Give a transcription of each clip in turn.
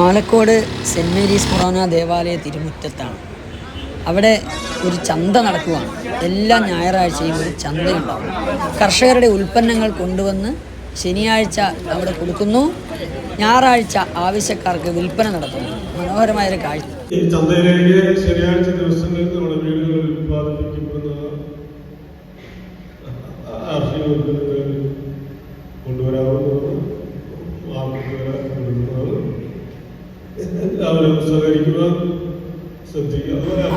Alakode saint Mary's മൊറോന ദേവാലയ തിരുമുറ്റത്താണ്. അവിടെ ഒരു ചന്ത നടക്കുകയാണ് എല്ലാ ഞായറാഴ്ചയും ഒരു ചന്തയുണ്ടാവും. കർഷകരുടെ ഉൽപ്പന്നങ്ങൾ കൊണ്ടുവന്ന് ശനിയാഴ്ച അവിടെ കൊടുക്കുന്നു. ഞായറാഴ്ച ആവശ്യക്കാർക്ക് വിൽപ്പന നടത്തുന്നു. മനോഹരമായൊരു കാഴ്ച. ഈ ശനിയാഴ്ച ദിവസങ്ങളിൽ നമ്മുടെ വീടുകളിൽ ഉത്പാദിപ്പിക്കപ്പെടുന്ന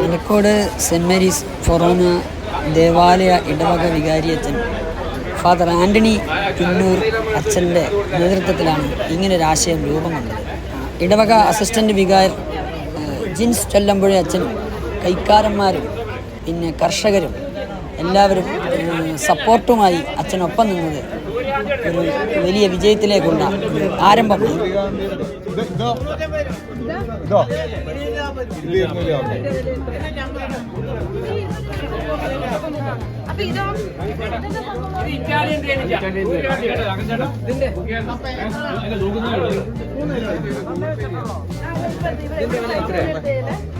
എല്ലാവരും സെന്റ് മേരീസ് ഫൊറോന ദേവാലയ ഇടവക വികാരിയച്ചൻ ഫാദർ ആന്റണി പിന്നൂർ അച്ഛന്റെ നേതൃത്വത്തിലാണ് ഇങ്ങനൊരു ആശയം രൂപം കൊണ്ടത്. ഇടവക അസിസ്റ്റന്റ് വികാരി ജിൻസ് ചൊല്ലമ്പുഴ അച്ഛൻ കൈക്കാരന്മാരും പിന്നെ കർഷകരും എല്ലാവരും സപ്പോർട്ടുമായി അച്ഛനൊപ്പം നിന്നത് വലിയ വിജയത്തിലേക്കുള്ള ആരംഭം.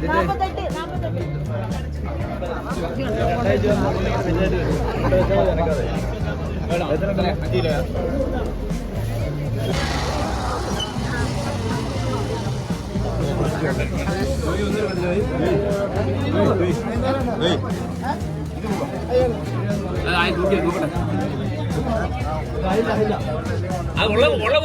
നാപ്പത്തെട്ട് അത് ഉള്ള ഉള്ള